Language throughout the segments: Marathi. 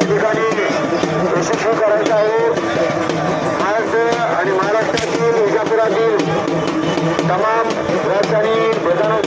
ठिकाणी यशस्वी करायचा आहे. महाराष्ट्र आणि महाराष्ट्रातील तमाम राज्य आणि मैदान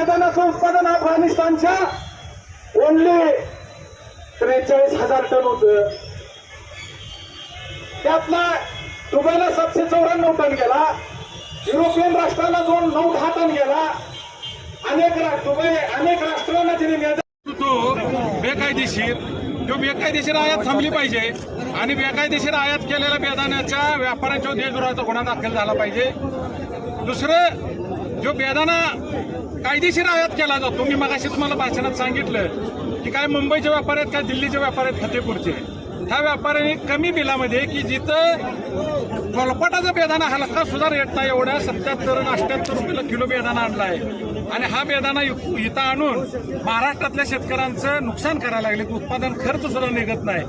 मैदानाचं बेदानाचं उत्पादन अफगाणिस्तानच्या ओनली त्रेचाळीस हजार टन होत. त्यातला दुबईला सातशे चौऱ्याण्णव टन गेला युरोपियन राष्ट्राला दोन नऊ दहा टन गेला. अनेक दुबई अनेक राष्ट्रांना तिने तो बेकायदेशीर. तो बेकायदेशीर आयात थांबली पाहिजे. आणि बेकायदेशीर आयात केलेल्या बेदाण्याच्या व्यापाऱ्यांच्या देशद्रोहाचा गुन्हा दाखल झाला पाहिजे. दुसरं जो बेदाना कायदेशीर आयात केला जातो मी मगाशी तुम्हाला भाषणात सांगितलं की काय मुंबईचे व्यापारी आहेत काय दिल्लीचे व्यापारी आहेत फतेपूरचे. ह्या व्यापाऱ्यांनी कमी बिलामध्ये की जिथं कोलपाटाचा बेदाना हलका सुद्धा रेट नाही एवढ्या सत्याहत्तर अठ्ठ्याहत्तर रुपयाला किलो बेदाना आणला आहे आणि हा बेदाना इथं आणून महाराष्ट्रातल्या शेतकऱ्यांचं नुकसान करायला लागले उत्पादन खर्च सुद्धा निघत नाही.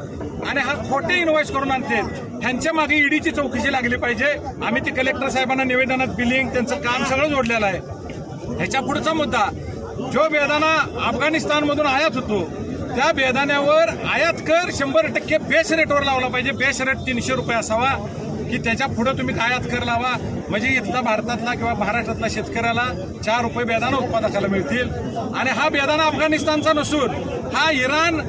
आणि हा खोटे इन्व्हेस्ट करून आणते. ह्यांच्या मागे ईडीची चौकशी लागली पाहिजे. आम्ही ती कलेक्टर साहेबांना निवेदनात बिलिंग त्यांचं काम सगळं जोडलेलं आहे. ह्याच्या पुढचा मुद्दा जो बेदाना अफगाणिस्तानमधून आयात होतो त्या बेदाण्यावर आयात कर शंभर टक्के बेस रेटवर लावला पाहिजे. बेस रेट तीनशे रुपये असावा की त्याच्या पुढे तुम्ही आयात कर लावा. म्हणजे इथला भारतातला किंवा महाराष्ट्रातला शेतकऱ्याला चार रुपये बेदाना उत्पादकाला मिळतील. आणि हा बेदाना अफगाणिस्तानचा नसून हा इराण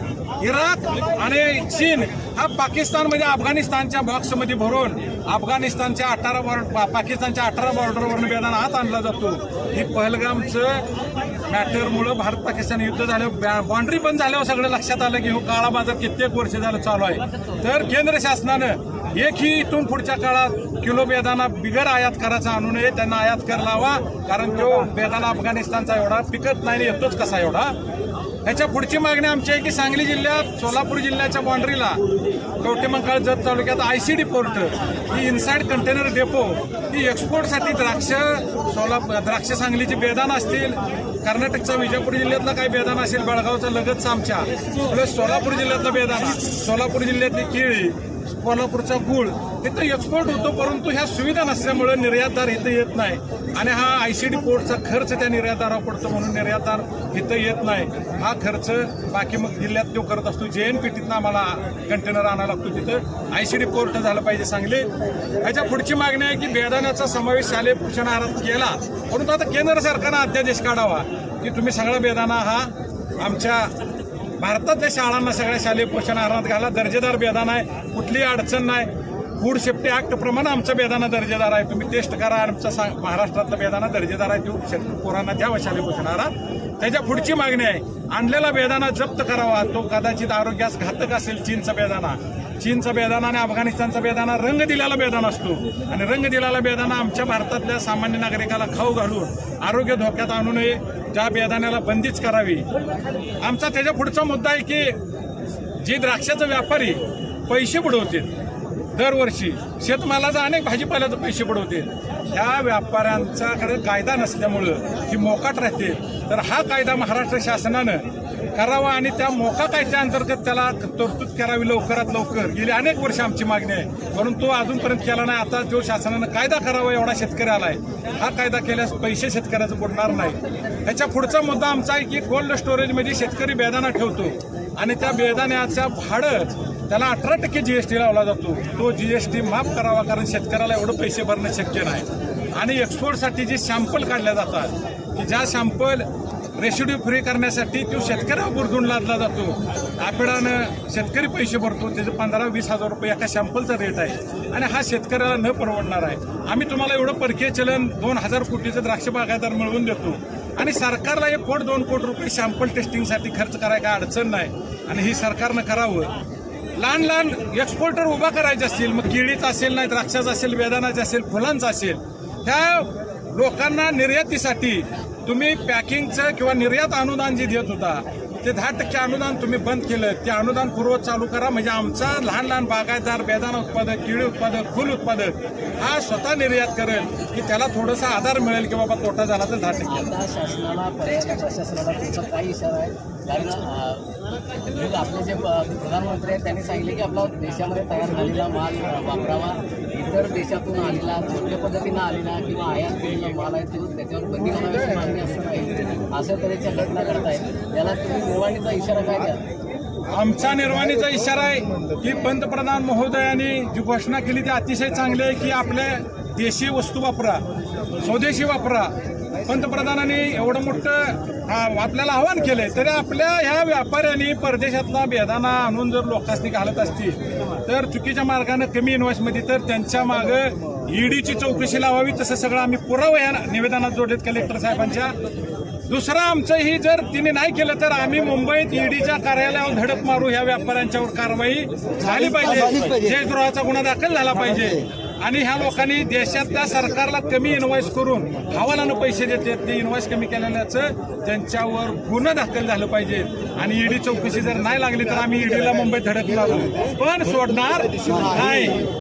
इराक आणि चीन हा पाकिस्तानमध्ये अफगाणिस्तानच्या बॉक्समध्ये भरून अफगाणिस्तानच्या अठरा बॉर्डर पाकिस्तानच्या अठरा बॉर्डरवरून बेदाना हात आणला जातो. ही पहलगामचं मॅटरमुळं भारत पाकिस्तान युद्ध झालं. बाउंड्री बंद झाल्यावर सगळं लक्षात आलं की हो काळा बाजार कित्येक वर्ष झालं चालू आहे. तर केंद्र शासनानं एकही इथून पुढच्या काळात किलो बेदाना बिगर आयात करायचा आणू नये. त्यांना आयात कर लावा. कारण तो बेदाना अफगाणिस्तानचा एवढा पिकत नाही येतोच कसा एवढा? ह्याच्या पुढची मागणी आमची आहे की सांगली जिल्ह्यात सोलापूर जिल्ह्याच्या बाँड्रीला कवटेमंकाळ जत तालुक्यात आय सी डी पोर्ट ही इनसाइड कंटेनर डेपो ही एक्सपोर्टसाठी द्राक्ष सोलापूर द्राक्ष सांगलीची बेदान असतील. कर्नाटकचा विजापूर जिल्ह्यातला काही बेदान असेल बेळगावचा लगतचा आमच्या. प्लस सोलापूर जिल्ह्यातला बेदाना सोलापूर जिल्ह्यातली केळी कोल्हापूरचा गुळ. इथं एक्सपोर्ट होतो परंतु ह्या सुविधा नसल्यामुळे निर्यातदार इथं येत नाही. आणि हा आयसीडी पोर्टचा खर्च त्या निर्यातदारावर पडतो म्हणून निर्यातदार इथं येत नाही. हा खर्च बाकी मग जिल्ह्यात तो करत असतो. जे एन पी तिथनं आम्हाला कंटेनर आणायला लागतो तिथं. आयसीडी पोर्ट झालं पाहिजे सांगली. ह्याच्या पुढची मागणी आहे की बेदाण्याचा समावेश शालेय पोषण आहारात केला. परंतु आता केंद्र सरकारनं अध्यादेश काढावा. की तुम्ही सगळा बेदाना हा आमच्या भारतातल्या शाळांना सगळ्या शालेय पोषण आहारात घाला. दर्जेदार बेदाना आहे. कुठलीही अडचण नाही. फूड सेफ्टी ऍक्ट प्रमाणे आमचा बेदाना दर्जेदार आहे. तुम्ही टेस्ट करा. आमचा सांग महाराष्ट्रातला बेदाना दर्जेदार आहे. तो शेतकरी पोरांना द्यावा शालेय पोषण आहारात. त्याच्या पुढची मागणी आहे. आणलेला बेदाना जप्त करावा. तो कदाचित आरोग्यास घातक असेल. चीनचा बेदाना. चीनचा बेदाना आणि अफगाणिस्तानचा बेदाना रंग दिलेला बेदाना असतो. आणि रंग दिलेला बेदाना आमच्या भारतातल्या सामान्य नागरिकाला खाऊ घालून आरोग्य धोक्यात आणू नये त्या बेदाण्याला बंदीच करावी. आमचा त्याच्या पुढचा मुद्दा आहे की जे द्राक्षाचे व्यापारी पैसे बुडवतील दरवर्षी शेतमालाचा अनेक भाजीपाल्याचे पैसे बुडवतील. ह्या व्यापाऱ्यांच्याकडे कायदा नसल्यामुळं ही मोकाट राहते. तर हा कायदा महाराष्ट्र शासनानं करावा आणि त्या मोका कायद्या अंतर्गत त्याला तरतूद करावी लवकरात लवकर. गेली अनेक वर्ष आमची मागणी आहे. परंतु अजूनपर्यंत केला नाही. आता तो शासनानं कायदा करावा एवढा शेतकरी आलाय हा कायदा केल्यास पैसे शेतकऱ्याचं बुडणार नाही. ह्याच्या पुढचा मुद्दा आमचा आहे की कोल्ड स्टोरेजमध्ये शेतकरी बेदाना ठेवतो आणि त्या बेदाण्याचं भाडं त्याला अठरा टक्के जी एस टी लावला जातो. तो जी एस टी माफ करावा कारण शेतकऱ्याला एवढं पैसे भरणं शक्य नाही. आणि एक्सपोर्टसाठी जे सॅम्पल काढल्या जातात की ज्या सॅम्पल रेसिड्यू फ्री करण्यासाठी तो शेतकऱ्यावर बुरदून लादला जातो. आपिडानं शेतकरी पैसे भरतो त्याचे पंधरा वीस हजार रुपये एका सॅम्पलचा रेट आहे. आणि हा शेतकऱ्याला न परवडणार आहे. आम्ही तुम्हाला एवढं परकीय चलन दोन हजार कोटीचं द्राक्ष बागायदार मिळवून देतो. आणि सरकारला एक कोट दोन कोटी रुपये सॅम्पल टेस्टिंगसाठी खर्च करायला काय अडचण नाही. आणि ही सरकारनं करावं. लहान लहान एक्सपोर्टर उभा करायचे असतील मग केळीचं असेल नाही द्राक्षाचं असेल वेदानाचं असेल फुलांचं असेल. त्या लोकांना निर्यातीसाठी तुम्ही पॅकिंगचं किंवा निर्यात अनुदान जे देत होता ते दहा टक्के अनुदान तुम्ही बंद केलं. ते अनुदान पूर्वत चालू करा. म्हणजे आमचा लहान लहान बागायतदार बेदाना उत्पादक केळी उत्पादक फुल उत्पादक हा स्वतः निर्यात करेल की त्याला थोडासा आधार मिळेल की बाबा तोटा झाला तर दहा टक्के. शासनाला पर्यावरण प्रशासनाला तुमचा काय इशारा आहे कारण आपले जे प्रधानमंत्री आहेत त्यांनी सांगितले की आपला देशामध्ये तयार झालेला माल वापरावा. इतर देशातून आलेला योग्य पद्धतीनं आलेला किंवा आयात केलेला माल आहे तो त्याच्यावर बंदी घालण्याची मागणी असं नाही अशा तऱ्हेच्या घटना करतायत याला तुम्ही निर्वाणीचा इशारा काय द्या आमचा निर्वाणीचा इशारा आहे की पंतप्रधान महोदयांनी जी घोषणा केली ती अतिशय चांगली आहे की आपल्या देशी वस्तू वापरा स्वदेशी वापरा. पंतप्रधानांनी एवढं मोठं आपल्याला आवाहन केलंय तरी आपल्या ह्या व्यापाऱ्यांनी परदेशातला बेदाना आणून जर लोकांनी घालत असतील तर चुकीच्या मार्गाने कमी इन्व्हेस्टमध्ये तर त्यांच्या मागं ईडीची चौकशी लावावी तसं सगळं आम्ही पुरावा या निवेदनात जोडलेत कलेक्टर साहेबांच्या. दुसरं आमचं ही जर तिने नाही केलं तर आम्ही मुंबईत ईडीच्या कार्यालयावर धडक मारू ह्या व्यापाऱ्यांच्यावर कारवाई झाली पाहिजे. देशद्रोहाचा गुन्हा दाखल झाला पाहिजे. आणि ह्या लोकांनी देशातल्या सरकारला कमी इन्व्हॉइस करून हवालानं पैसे देतात. ते इन्व्हॉइस कमी केलेल्याचं त्यांच्यावर गुन्हा दाखल झालं पाहिजे आणि ईडी चौकशी जर नाही लागली तर आम्ही ईडीला मुंबईत धडक पण सोडणार नाही.